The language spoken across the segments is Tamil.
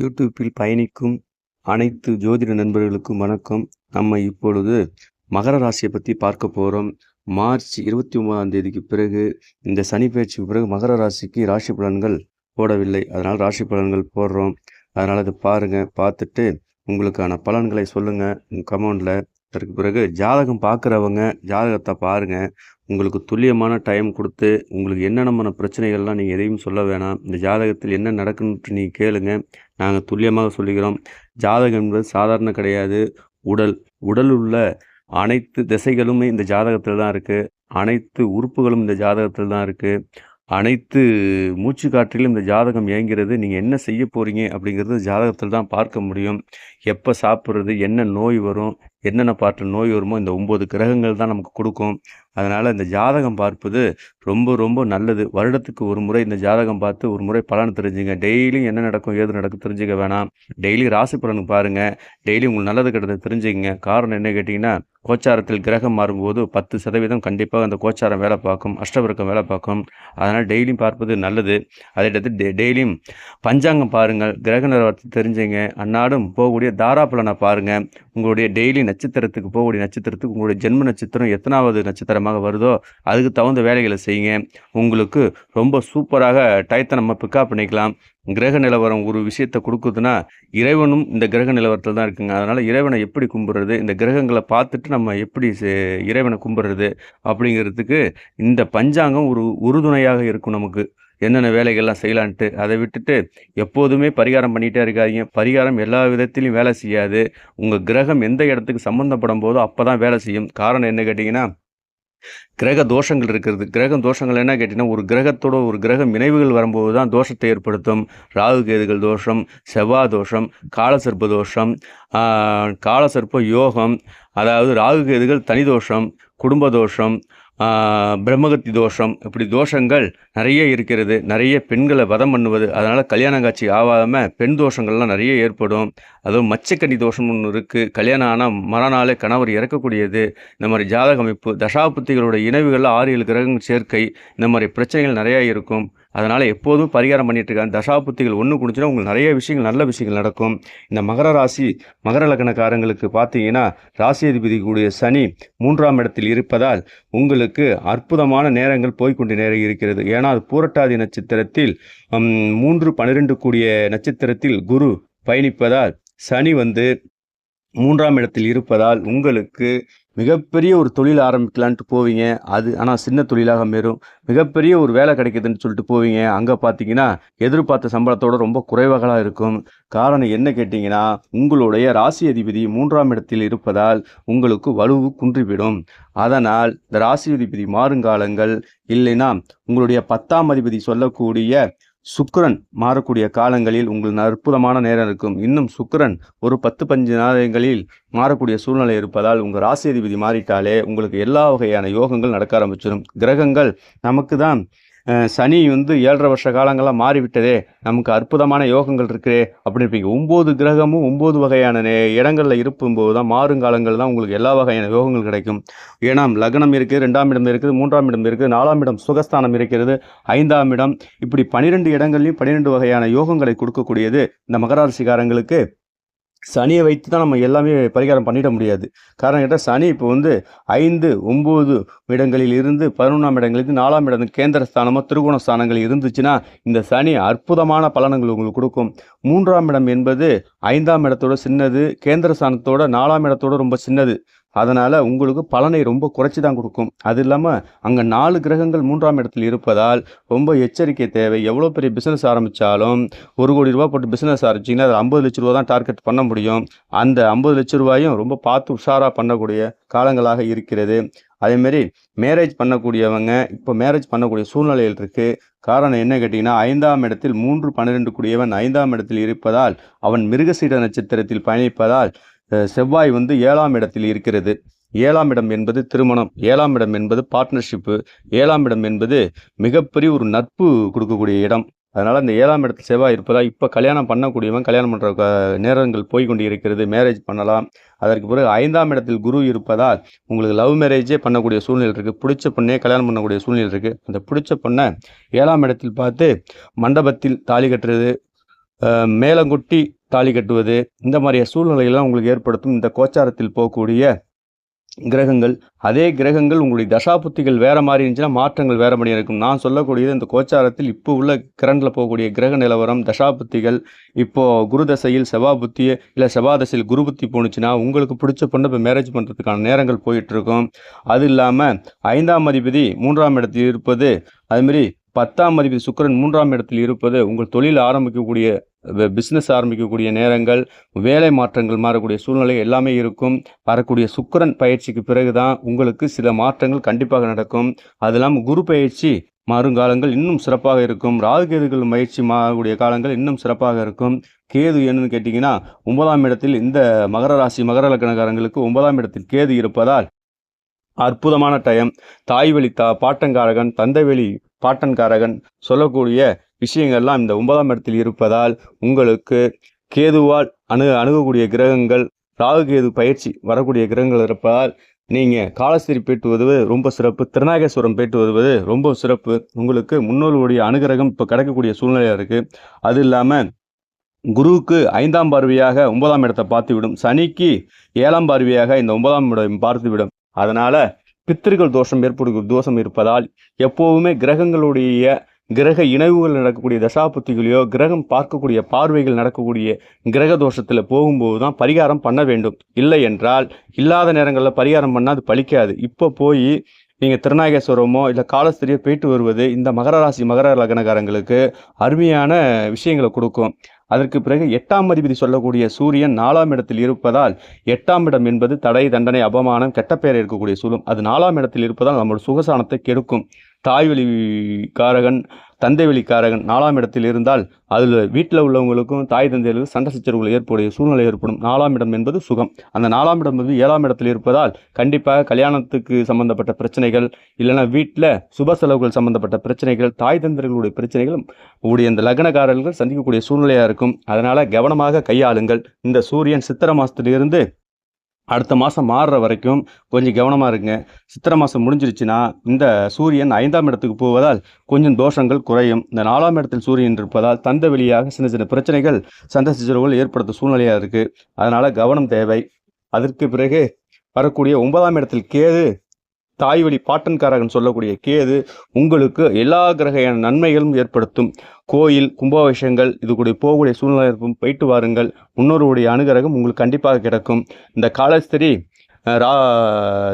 யூடியூப்பில் பயணிக்கும் அனைத்து ஜோதிட நண்பர்களுக்கும் வணக்கம். நம்ம இப்பொழுது மகர ராசியை பற்றி பார்க்க போகிறோம் மார்ச் இருபத்தி ஒன்பதாம் தேதிக்கு பிறகு இந்த சனி பயிற்சிக்கு பிறகு மகர ராசிக்கு ராசி பலன்கள் போடவில்லை அதனால் ராசி பலன்கள் போடுறோம். அதனால் அதை பாருங்கள் பார்த்துட்டு உங்களுக்கான பலன்களை சொல்லுங்கள் கமெண்டில் அதற்கு பிறகு ஜாதகம் பார்க்குறவங்க ஜாதகத்தை பாருங்கள் உங்களுக்கு துல்லியமான டைம் கொடுத்து உங்களுக்கு என்னென்ன பிரச்சனைகள்லாம் நீங்கள் எதையும் சொல்ல வேணாம். இந்த ஜாதகத்தில் என்ன நடக்குன்ட்டு நீங்கள் கேளுங்க. நாங்கள் துல்லியமாக சொல்லுகிறோம் ஜாதகம் என்பது சாதாரண கிடையாது. உடல். உடல் உள்ள அனைத்து திசைகளுமே இந்த ஜாதகத்தில் தான் இருக்குது அனைத்து உறுப்புகளும் இந்த ஜாதகத்தில் தான் இருக்குது அனைத்து மூச்சு காற்றிலும் இந்த ஜாதகம் இயங்கிறது நீங்கள் என்ன செய்ய போகிறீங்க அப்படிங்கிறது ஜாதகத்தில் தான் பார்க்க முடியும். எப்போ சாப்பிட்றது என்ன நோய் வரும் என்னென்ன பாட்டு நோய் வருமோ இந்த ஒம்பது கிரகங்கள் தான் நமக்கு கொடுக்கும். அதனால் இந்த ஜாதகம் பார்ப்பது ரொம்ப ரொம்ப நல்லது. வருடத்துக்கு ஒரு முறை இந்த ஜாதகம் பார்த்து ஒரு முறை பலன் தெரிஞ்சுங்க. டெய்லியும் என்ன நடக்கும் ஏது நடக்கும் தெரிஞ்சுக்க வேணாம். டெய்லி ராசி பலனுக்கு பாருங்கள் டெய்லி உங்களுக்கு நல்லது கெட்டது தெரிஞ்சுக்கங்க. காரணம் என்ன கேட்டிங்கன்னா கோச்சாரத்தில் கிரகம் மாறும்போது பத்து சதவீதம் கண்டிப்பாக அந்த கோச்சாரம் வேலை பார்க்கும் அஷ்டவர்க்கம் வேலை பார்க்கும். அதனால் டெய்லியும் பார்ப்பது நல்லது. அதை எடுத்து டெ டெய்லியும் பஞ்சாங்கம் பாருங்கள். கிரக நிலவரத்தை தெரிஞ்சுங்க. அன்னாடும் போகக்கூடிய தாராபலனை பாருங்கள் உங்களுடைய டெய்லி நட்சத்திரத்துக்கு போகக்கூடிய நட்சத்திரத்துக்கு உங்களுடைய ஜென்ம நட்சத்திரம் எத்தனாவது நட்சத்திரமாக வருதோ அதுக்கு தகுந்த வேலைகளை செய்யுங்க. உங்களுக்கு ரொம்ப சூப்பராக டயத்தை நம்ம பிக்கப் பண்ணிக்கலாம். கிரக நிலவரம் ஒரு விஷயத்தை கொடுக்குதுன்னா இறைவனும் இந்த கிரக நிலவரத்தில் தான் இருக்குங்க. அதனால் இறைவனை எப்படி கும்பிட்றது இந்த கிரகங்களை பார்த்துட்டு நம்ம எப்படி செ- இறைவனை கும்பிட்றது அப்படிங்கிறதுக்கு இந்த பஞ்சாங்கம் ஒரு உறுதுணையாக இருக்கும் நமக்கு. என்னென்ன வேலைகள்லாம் செய்யலான்ட்டு அதை விட்டுட்டு எப்போதுமே பரிகாரம் பண்ணிகிட்டே இருக்காதீங்க. பரிகாரம் எல்லா விதத்திலையும் வேலை செய்யாது. உங்கள் கிரகம் எந்த இடத்துக்கு சம்மந்தப்படும் போதோ அப்போ தான் வேலை செய்யும். காரணம் என்ன கேட்டிங்கன்னா கிரக தோஷங்கள் இருக்கிறது கிரக தோஷங்கள் என்ன கேட்டிங்கன்னா ஒரு கிரகத்தோட ஒரு கிரக இணைவுகள் வரும்போது தான் தோஷத்தை ஏற்படுத்தும். ராகு கேதுகள் தோஷம் செவ்வாய் தோஷம் காலசர்ப்ப தோஷம் காலசர்ப்ப யோகம் அதாவது ராகு கேதுகள் தனி தோஷம் குடும்ப தோஷம் பிரம்மகத்தி தோஷம். இப்படி தோஷங்கள் நிறைய இருக்கிறது. நிறைய பெண்களை வதம் பண்ணுவது. அதனால் கல்யாண காட்சி ஆகாமல் பெண் தோஷங்கள்லாம் நிறைய ஏற்படும். அதுவும் மச்சக்கண்ணி தோஷம் ஒன்று இருக்குது கல்யாணம் ஆனால் மறுநாளே கணவர் இறக்கக்கூடியது. இந்த மாதிரி ஜாதக அமைப்பு தசாபுத்திகளோட இணைவுகளில் ஆறு ஏழு கிரகங்கள் சேர்க்கை. இந்த மாதிரி பிரச்சனைகள் நிறையா இருக்கும். அதனால் எப்போதும் பரிகாரம் பண்ணிட்டு இருக்காங்க தசாபுத்திகள் ஒன்று குடிச்சுன்னா உங்களுக்கு நிறைய விஷயங்கள் நல்ல விஷயங்கள் நடக்கும். இந்த மகர ராசி மகர லக்னக்காரங்களுக்கு பார்த்தீங்கன்னா ராசி அதிபதி கூடிய சனி மூன்றாம் இடத்தில் இருப்பதால் உங்களுக்கு அற்புதமான நேரங்கள் போய்கொண்டு நேரம் இருக்கிறது. ஏன்னா அது பூரட்டாதி நட்சத்திரத்தில் மூன்று பன்னிரெண்டு கூடிய நட்சத்திரத்தில் குரு பயணிப்பதால் சனி வந்து மூன்றாம் இடத்தில் இருப்பதால் உங்களுக்கு மிகப்பெரிய ஒரு தொழில் ஆரம்பிக்கலான்ட்டு போவீங்க. அது ஆனால் சின்ன தொழிலாக மாறும். மிகப்பெரிய ஒரு வேலை கிடைக்குதுன்னு சொல்லிட்டு போவீங்க. அங்கே பார்த்தீங்கன்னா எதிர்பார்த்த சம்பளத்தோட ரொம்ப குறைவாகலாம் இருக்கும். காரணம் என்ன கேட்டிங்கன்னா உங்களுடைய ராசி அதிபதி மூன்றாம் இடத்தில் இருப்பதால் உங்களுக்கு வலுவு குன்றிவிடும். அதனால் இந்த ராசி அதிபதி மாறுங்காலங்கள் இல்லைன்னா உங்களுடைய பத்தாம் அதிபதி சொல்லக்கூடிய சுக்கரன் மாறக்கூடிய காலங்களில் உங்களுக்கு அற்புதமான நேரம் இருக்கும். இன்னும் சுக்கரன் ஒரு பத்து பஞ்சு நாளங்களில் மாறக்கூடிய சூழ்நிலை இருப்பதால் உங்கள் ராசி அதிபதி மாறிட்டாலே உங்களுக்கு எல்லா வகையான யோகங்கள் நடக்க ஆரம்பிச்சிடும். கிரகங்கள் நமக்கு தான் சனி வந்து ஏழரை வருஷ காலங்களாக மாறிவிட்டதே. நமக்கு அற்புதமான யோகங்கள் இருக்குதே அப்படின்னு இருப்பீங்க ஒம்பது கிரகமும் ஒம்பது வகையான இடங்களில் இருக்கும்போது தான் மாறுங்காலங்கள் தான் உங்களுக்கு எல்லா வகையான யோகங்கள் கிடைக்கும். ஏன்னா லக்னம் இருக்குது ரெண்டாம் இடம் இருக்குது மூன்றாம் இடம் இருக்குது நாலாம் இடம் சுகஸ்தானம் இருக்கிறது ஐந்தாம் இடம். இப்படி பனிரெண்டு இடங்கள்லையும் பனிரெண்டு வகையான யோகங்களை கொடுக்கக்கூடியது இந்த மகராசிகாரங்களுக்கு சனியை வைத்து தான் நம்ம எல்லாமே பரிகாரம் பண்ணிட முடியாது. காரணம் கேட்டால் சனி இப்போ வந்து ஐந்து ஒம்பது இடங்களில் இருந்து பதினொன்றாம் இடங்களிலிருந்து நாலாம் இடம் கேந்திர ஸ்தானமோ திருகோண ஸ்தானங்கள் இருந்துச்சுன்னா இந்த சனி அற்புதமான பலன்கள் உங்களுக்கு கொடுக்கும். மூன்றாம் இடம் என்பது ஐந்தாம் இடத்தோட சின்னது கேந்திர ஸ்தானத்தோட நாலாம் இடத்தோட ரொம்ப சின்னது. அதனால் உங்களுக்கு பலனை ரொம்ப குறைச்சி தான் கொடுக்கும். அது இல்லாமல் அங்கே நாலு கிரகங்கள் மூன்றாம் இடத்தில் இருப்பதால் ரொம்ப எச்சரிக்கை தேவை. எவ்வளோ பெரிய பிஸ்னஸ் ஆரம்பித்தாலும் ஒரு கோடி ரூபா போட்டு பிஸ்னஸ் ஆரம்பிச்சிங்கன்னா அது ஐம்பது லட்ச ரூபா தான் டார்கெட் பண்ண முடியும். அந்த ஐம்பது லட்ச ரூபாயும் ரொம்ப பார்த்து உஷாராக பண்ணக்கூடிய காலங்களாக இருக்கிறது. அதேமாரி மேரேஜ் பண்ணக்கூடியவங்க இப்போ மேரேஜ் பண்ணக்கூடிய சூழ்நிலையில் இருக்குது காரணம் என்ன கேட்டிங்கன்னா ஐந்தாம் இடத்தில் மூன்று பன்னிரெண்டு கூடியவன் ஐந்தாம் இடத்தில் இருப்பதால் அவன் மிருகசீட நட்சத்திரத்தில் பயணிப்பதால் செவ்வாய் வந்து ஏழாம் இடத்தில் இருக்கிறது. ஏழாம் இடம் என்பது திருமணம். ஏழாம் இடம் என்பது பார்ட்னர்ஷிப்பு ஏழாம் இடம் என்பது மிகப்பெரிய ஒரு நட்பு கொடுக்கக்கூடிய இடம். அதனால் அந்த ஏழாம் இடத்தில் செவ்வாய் இருப்பதால் இப்போ கல்யாணம் பண்ணக்கூடியவன் கல்யாணம் பண்ணுற நேரங்கள் போய்கொண்டு இருக்கிறது மேரேஜ் பண்ணலாம். அதற்கு பிறகு ஐந்தாம் இடத்தில் குரு இருப்பதால் உங்களுக்கு லவ் மேரேஜே பண்ணக்கூடிய சூழ்நிலை இருக்குது பிடிச்ச பொண்ணே கல்யாணம் பண்ணக்கூடிய சூழ்நிலை இருக்குது அந்த பிடிச்ச பொண்ணை ஏழாம் இடத்தில் பார்த்து மண்டபத்தில் தாலி கட்டுறது மேலங்குட்டி தாலி கட்டுவது இந்த மாதிரிய சூழ்நிலைகள்லாம் உங்களுக்கு ஏற்படுத்தும். இந்த கோச்சாரத்தில் போகக்கூடிய கிரகங்கள் அதே கிரகங்கள் உங்களுடைய தசாபுத்திகள் வேற மாதிரி இருந்துச்சுன்னா மாற்றங்கள் வேறு மாதிரி இருக்கும். நான் சொல்லக்கூடியது இந்த கோச்சாரத்தில் இப்போ உள்ள கிரண்டில் போகக்கூடிய கிரக நிலவரம் தசாபுத்திகள் இப்போது குரு தசையில் செவ்வாய் புத்தி இல்லை செவாதசையில் குரு புத்தி போணுச்சுன்னா உங்களுக்கு பிடிச்ச பொண்ணு இப்போ மேரேஜ் பண்ணுறதுக்கான நேரங்கள் போயிட்டுருக்கும் அது இல்லாமல் ஐந்தாம் அதிபதி மூன்றாம் இடத்தில் இருப்பது அதுமாரி பத்தாம் அதிபதி சுக்கிரன் மூன்றாம் இடத்தில் இருப்பது உங்கள் தொழில் ஆரம்பிக்கக்கூடிய பிஸ்னஸ் ஆரம்பிக்கக்கூடிய நேரங்கள் வேலை மாற்றங்கள் மாறக்கூடிய சூழ்நிலை எல்லாமே இருக்கும். வரக்கூடிய சுக்கரன் பயிற்சிக்கு பிறகு தான் உங்களுக்கு சில மாற்றங்கள் கண்டிப்பாக நடக்கும். அது இல்லாமல் குரு பயிற்சி மாறுங்காலங்கள் இன்னும் சிறப்பாக இருக்கும். ராகுகேதுகள் பயிற்சி மாறக்கூடிய காலங்கள் இன்னும் சிறப்பாக இருக்கும். கேது என்னன்னு கேட்டிங்கன்னா ஒன்பதாம் இடத்தில் இந்த மகர ராசி மகர லக்கணக்காரங்களுக்கு ஒன்பதாம் இடத்தில் கேது இருப்பதால் அற்புதமான டயம் தாய்வெளி தா பாட்டங்காரகன் தந்தைவெளி பாட்டன்காரகன் சொல்லக்கூடிய விஷயங்கள்லாம் இந்த ஒன்பதாம் இடத்தில் இருப்பதால் உங்களுக்கு கேதுவால் அணு அணுகக்கூடிய கிரகங்கள் ராகு கேது பயிற்சி வரக்கூடிய கிரகங்கள் இருப்பதால் நீங்கள் காலஸ்திரி வருவது ரொம்ப சிறப்பு திருநாகேஸ்வரம் பேட்டு வருவது ரொம்ப சிறப்பு. உங்களுக்கு முன்னோர்களுடைய அனுகிரகம் இப்போ கிடைக்கக்கூடிய சூழ்நிலையாக இருக்குது அது இல்லாமல் குருவுக்கு ஐந்தாம் பார்வையாக ஒன்பதாம் இடத்தை பார்த்துவிடும். சனிக்கு ஏழாம் பார்வையாக இந்த ஒன்பதாம் இடம் பார்த்துவிடும். அதனால் பித்திருக்கள் தோஷம் ஏற்படுகிற தோஷம் இருப்பதால் எப்போவுமே கிரகங்களுடைய கிரக இணைவுகள் நடக்கக்கூடிய தசாபுத்திகளையோ கிரகம் பார்க்கக்கூடிய பார்வைகள் நடக்கக்கூடிய கிரக தோஷத்தில் போகும்போது தான் பரிகாரம் பண்ண வேண்டும். இல்லை என்றால் இல்லாத நேரங்களில் பரிகாரம் பண்ணால் அது பலிக்காது இப்போ போய் நீங்கள் திருநாகேஸ்வரமோ இல்லை காலஸ்திரியோ போயிட்டு வருவது இந்த மகர ராசி மகர லக்னக்காரங்களுக்கு அருமையான விஷயங்களை கொடுக்கும். அதற்கு பிறகு எட்டாம் அதிபதி சொல்லக்கூடிய சூரியன் நாலாம் இடத்தில் இருப்பதால் எட்டாம் இடம் என்பது தடை தண்டனை அபமானம் கெட்ட பெயர் இருக்கக்கூடிய சூழல் அது நாலாம் இடத்தில் இருப்பதால் நம்மளோட சுகசானத்தை கெடுக்கும். தாய்வழி காரகன் தந்தை வழி நாலாம் இடத்தில் இருந்தால் அதில் வீட்டில் உள்ளவங்களுக்கும் தாய் தந்தைகளுக்கும் சண்டை சச்சரவுகள் ஏற்படைய சூழ்நிலை ஏற்படும். நாலாம் இடம் என்பது சுகம். அந்த நாலாம் இடம் வந்து ஏழாம் இடத்தில் இருப்பதால் கண்டிப்பாக கல்யாணத்துக்கு சம்பந்தப்பட்ட பிரச்சனைகள் இல்லைன்னா வீட்டில் சுப செலவுகள் சம்பந்தப்பட்ட பிரச்சனைகள் தாய் தந்திரர்களுடைய பிரச்சனைகள் உடைய இந்த லக்னக்காரர்கள் சந்திக்கக்கூடிய சூழ்நிலையாக இருக்கும். அதனால் கவனமாக கையாளுங்கள். இந்த சூரியன் சித்திர மாதத்திலிருந்து அடுத்த மாதம் மாறுற வரைக்கும் கொஞ்சம் கவனமாக இருங்க. சித்திரை மாதம் முடிஞ்சிருச்சுன்னா இந்த சூரியன் ஐந்தாம் இடத்துக்கு போவதால் கொஞ்சம் தோஷங்கள் குறையும். இந்த நாலாம் இடத்தில் சூரியன் இருப்பதால் தந்த வெளியாக சின்ன சின்ன பிரச்சனைகள் சண்டை சிச்சரவுகள் ஏற்படுத்த சூழ்நிலையாக இருக்குது அதனால் கவனம் தேவை. அதற்கு பிறகு வரக்கூடிய ஒன்பதாம் இடத்தில் கேது தாய் வழி பாட்டன்காரகன் சொல்லக்கூடிய கேது உங்களுக்கு எல்லா கிரகையான நன்மைகளும் ஏற்படுத்தும். கோயில் கும்பாபிஷேகங்கள் இது கூட போகக்கூடிய சூழ்நிலை இருக்கும் போயிட்டு வாருங்கள். முன்னோருடைய அனுகிரகம் உங்களுக்கு கண்டிப்பாக கிடைக்கும். இந்த காலஸ்திரி ரா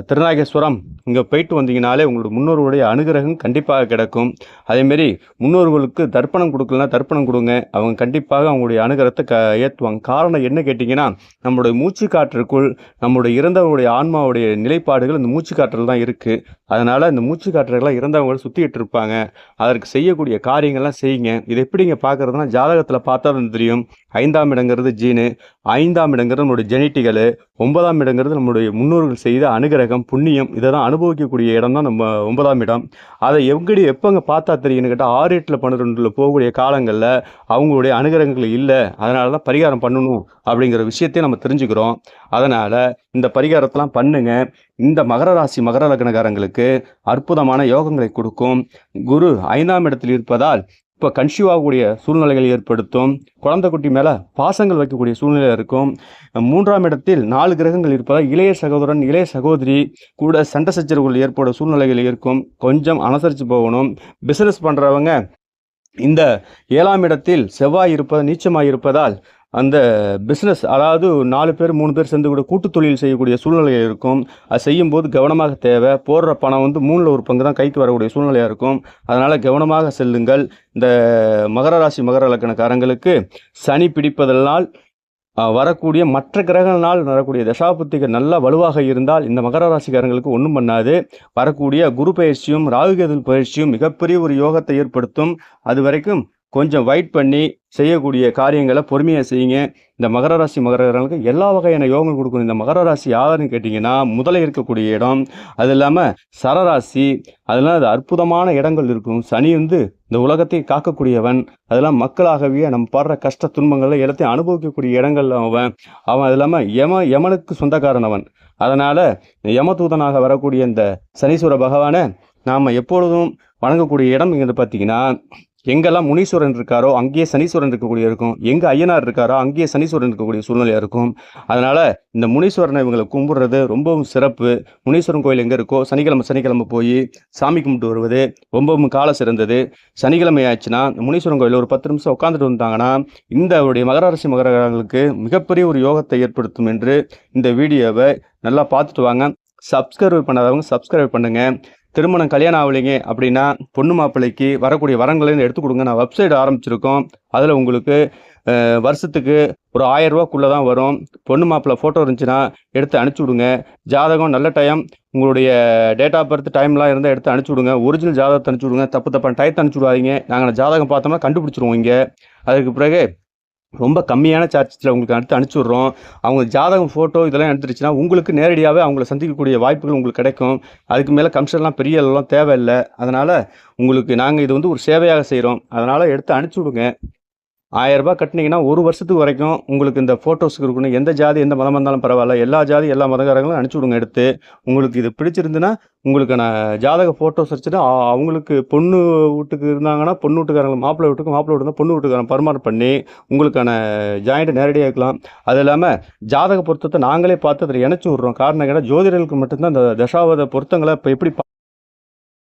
திருநாகேஸ்வரம் இங்கே போயிட்டு வந்தீங்கனாலே உங்களோட முன்னோர்களுடைய அனுகிரகம் கண்டிப்பாக கிடைக்கும். அதேமாரி முன்னோர்களுக்கு தர்ப்பணம் கொடுக்கலனா தர்ப்பணம் கொடுங்க. அவங்க கண்டிப்பாக அவங்களுடைய அனுகிரகத்தை க ஏற்றுவாங்க காரணம் என்ன கேட்டிங்கன்னா நம்மளுடைய மூச்சு காற்றுக்குள் நம்மளுடைய இறந்தவங்களுடைய ஆன்மாவுடைய நிலைப்பாடுகள் இந்த மூச்சு காற்றில் தான் இருக்குது அதனால் இந்த மூச்சு காற்றுகள்லாம் இறந்தவங்க சுற்றிக்கிட்டு இருப்பாங்க. அதற்கு செய்யக்கூடிய காரியங்கள்லாம் செய்யுங்க. இது எப்படிங்க பார்க்குறதுனா ஜாதகத்தில் பார்த்தா தான் தெரியும். ஐந்தாம் இடங்கிறது ஜீனு. ஐந்தாம் இடங்கிறது நம்மளுடைய ஜெனட்டிக்கலு ஒன்பதாம் இடங்கிறது நம்மளுடைய முன்னோர்கள் செய்த அனுகிரகம் புண்ணியம். இதை தான் அனுபவிக்கக்கூடிய இடம் தான் நம்ம ஒன்பதாம் இடம். அதை எப்படி எப்போங்க பார்த்தா தெரியும்னு கேட்டால் ஆறு எட்டில் பன்னிரெண்டில் போகக்கூடிய காலங்களில் அவங்களுடைய அனுகிரகங்கள் இல்லை அதனால தான் பரிகாரம் பண்ணணும் அப்படிங்கிற விஷயத்தையும் நம்ம தெரிஞ்சுக்கிறோம். அதனால் இந்த பரிகாரத்தெல்லாம் பண்ணுங்க. இந்த மகர ராசி மகர லக்னகாரங்களுக்கு அற்புதமான யோகங்களை கொடுக்கும். குரு ஐந்தாம் இடத்தில் இருப்பதால் இப்போ கன்சியூவ் ஆகக்கூடிய சூழ்நிலைகள் ஏற்படுத்தும் குழந்தை குட்டி மேலே பாசங்கள் வைக்கக்கூடிய சூழ்நிலை இருக்கும். மூன்றாம் இடத்தில் நாலு கிரகங்கள் இருப்பதால் இளைய சகோதரன் இளைய சகோதரி கூட சண்டை சச்சரவுகள் ஏற்பட சூழ்நிலைகள் இருக்கும். கொஞ்சம் அனுசரித்து போகணும். பிஸ்னஸ் பண்ணுறவங்க இந்த ஏழாம் இடத்தில் செவ்வாய் இருப்பது நீச்சமாக இருப்பதால் அந்த பிஸ்னஸ் அதாவது நாலு பேர் மூணு பேர் சேர்ந்து கூட கூட்டு தொழில் செய்யக்கூடிய சூழ்நிலையாக இருக்கும். அது செய்யும்போது கவனமாக தேவை. போடுற பணம் வந்து மூணில் ஒரு பங்கு தான் கைக்கு வரக்கூடிய சூழ்நிலையாக இருக்கும். அதனால் கவனமாக செல்லுங்கள். இந்த மகர ராசி மகர லக்கணக்காரங்களுக்கு சனி பிடிப்பதனால் வரக்கூடிய மற்ற கிரகங்களால் வரக்கூடிய தசாபுத்திகள் நல்லா வலுவாக இருந்தால் இந்த மகர ராசிக்காரங்களுக்கு ஒன்றும் பண்ணாது. வரக்கூடிய குரு பயிற்சியும் ராகுகேது பயிற்சியும் மிகப்பெரிய ஒரு யோகத்தை ஏற்படுத்தும். அது வரைக்கும் கொஞ்சம் வெயிட் பண்ணி செய்யக்கூடிய காரியங்களை பொறுமையாக செய்யுங்க. இந்த மகர ராசி மகரங்களுக்கு எல்லா வகையான யோகங்கள் கொடுக்கணும். இந்த மகர ராசி யாருன்னு கேட்டிங்கன்னா முதல்ல இருக்கக்கூடிய இடம் அது இல்லாமல் சரராசி அதெல்லாம் அது அற்புதமான இடங்கள் இருக்கும். சனி வந்து இந்த உலகத்தை காக்கக்கூடியவன். அதெல்லாம் மக்களாகவே நம்ம படுற கஷ்ட துன்பங்களை எல்லாத்தையும் அனுபவிக்கக்கூடிய இடங்கள்ல அவன். அவன் அது இல்லாமல் யம யமனுக்கு சொந்தக்காரனவன். அதனால் யமதூதனாக வரக்கூடிய இந்த சனீஸ்வர பகவானை நாம் எப்பொழுதும் வணங்கக்கூடிய இடம் இங்கே பார்த்தீங்கன்னா எங்கெல்லாம் முனீஸ்வரன் இருக்காரோ அங்கேயே சனீஸ்வரன் இருக்கக்கூடிய இருக்கும். எங்கே ஐயனார் இருக்காரோ அங்கேயே சனீஸ்வரன் இருக்கக்கூடிய சூழ்நிலையாக இருக்கும். அதனால் இந்த முனீஸ்வரனை இவங்களை கும்பிடுறது ரொம்பவும் சிறப்பு. முனீஸ்வரன் கோயில் எங்கே இருக்கோ சனிக்கிழமை சனிக்கிழமை போய் சாமி கும்பிட்டு வருவது ரொம்பவும் காலம் சிறந்தது. சனிக்கிழமை ஆச்சுன்னா இந்த முனீஸ்வரன் கோயில் ஒரு பத்து நிமிஷம் உட்காந்துட்டு வந்தாங்கன்னா இந்த அவருடைய மகராசி மகரங்களுக்கு மிகப்பெரிய ஒரு யோகத்தை ஏற்படுத்தும் என்று இந்த வீடியோவை நல்லா பார்த்துட்டு வாங்க. சப்ஸ்கிரைப் பண்ணாதவங்க சப்ஸ்கிரைப் பண்ணுங்கள் திருமணம் கல்யாணம் ஆகலைங்க அப்படின்னா பொண்ணு மாப்பிள்ளைக்கு வரக்கூடிய வரங்களையும் எடுத்து கொடுங்க. நான் வெப்சைட் ஆரம்பிச்சிருக்கோம். அதில் உங்களுக்கு வருஷத்துக்கு ஒரு ஆயிரம் தான் வரும். பொண்ணு மாப்பிள்ளை ஃபோட்டோ இருந்துச்சுன்னா எடுத்து அனுப்பிச்சி விடுங்க. ஜாதகம் நல்ல டைம் உங்களுடைய டேட் ஆஃப் பர்த் டைம்லாம் இருந்தால் எடுத்து அனுப்பிச்சி விடுங்க. ஒரிஜினல் ஜாதகத்தை அனுப்பிச்சி விடுங்க. தப்பு தப்பான டயத்தை அனுப்பிச்சி விடாதீங்க. நாங்கள் ஜாதகம் பார்த்தோம்னா கண்டுபிடிச்சிருவோம் இங்கே. அதுக்கு பிறகு ரொம்ப கம்மியான சார்ஜஸில் உங்களுக்கு அடுத்து அனுப்பிச்சி விட்றோம் அவங்க ஜாதகம் ஃபோட்டோ இதெல்லாம் எடுத்துருச்சுன்னா உங்களுக்கு நேரடியாகவே அவங்கள சந்திக்கக்கூடிய வாய்ப்புகள் உங்களுக்கு கிடைக்கும். அதுக்கு மேலே கமிஷன்லாம் பெரிய எல்லாம் தேவையில்லை. அதனால் உங்களுக்கு நாங்கள் இது வந்து ஒரு சேவையாக செய்கிறோம் அதனால் எடுத்து அனுப்பிச்சி விடுங்க ஆயரரூபா கட்டினீங்கன்னா ஒரு வருஷத்துக்கு வரைக்கும் உங்களுக்கு இந்த ஃபோட்டோஸ் இருக்கணும் எந்த ஜாதி எந்த மதம் இருந்தாலும் பரவாயில்ல. எல்லா ஜாதி எல்லா மதக்காரங்களும் அனுப்பிச்சி விடுங்க எடுத்து. உங்களுக்கு இது பிடிச்சிருந்துன்னா உங்களுக்கு நான் ஜாதக ஃபோட்டோஸ் வச்சுட்டு அவங்களுக்கு பொண்ணு வீட்டுக்கு இருந்தாங்கன்னா பொண்ணு வீட்டுக்காரங்க மாப்பிள்ளை வீட்டுக்கு மாப்பிள்ளை வீட்டுக்கு பொண்ணு வீட்டுக்காரன் பரிமாறம் பண்ணி உங்களுக்கான ஜாயிண்ட்டை நேரடியாக இருக்கலாம். அது இல்லாமல் ஜாதக பொருத்தத்தை நாங்களே பார்த்து அதில் இணைச்சி விட்றோம். காரணம் கேட்டால் ஜோதிடர்களுக்கு மட்டும்தான் இந்த தசாவத பொருத்தங்களை இப்போ எப்படி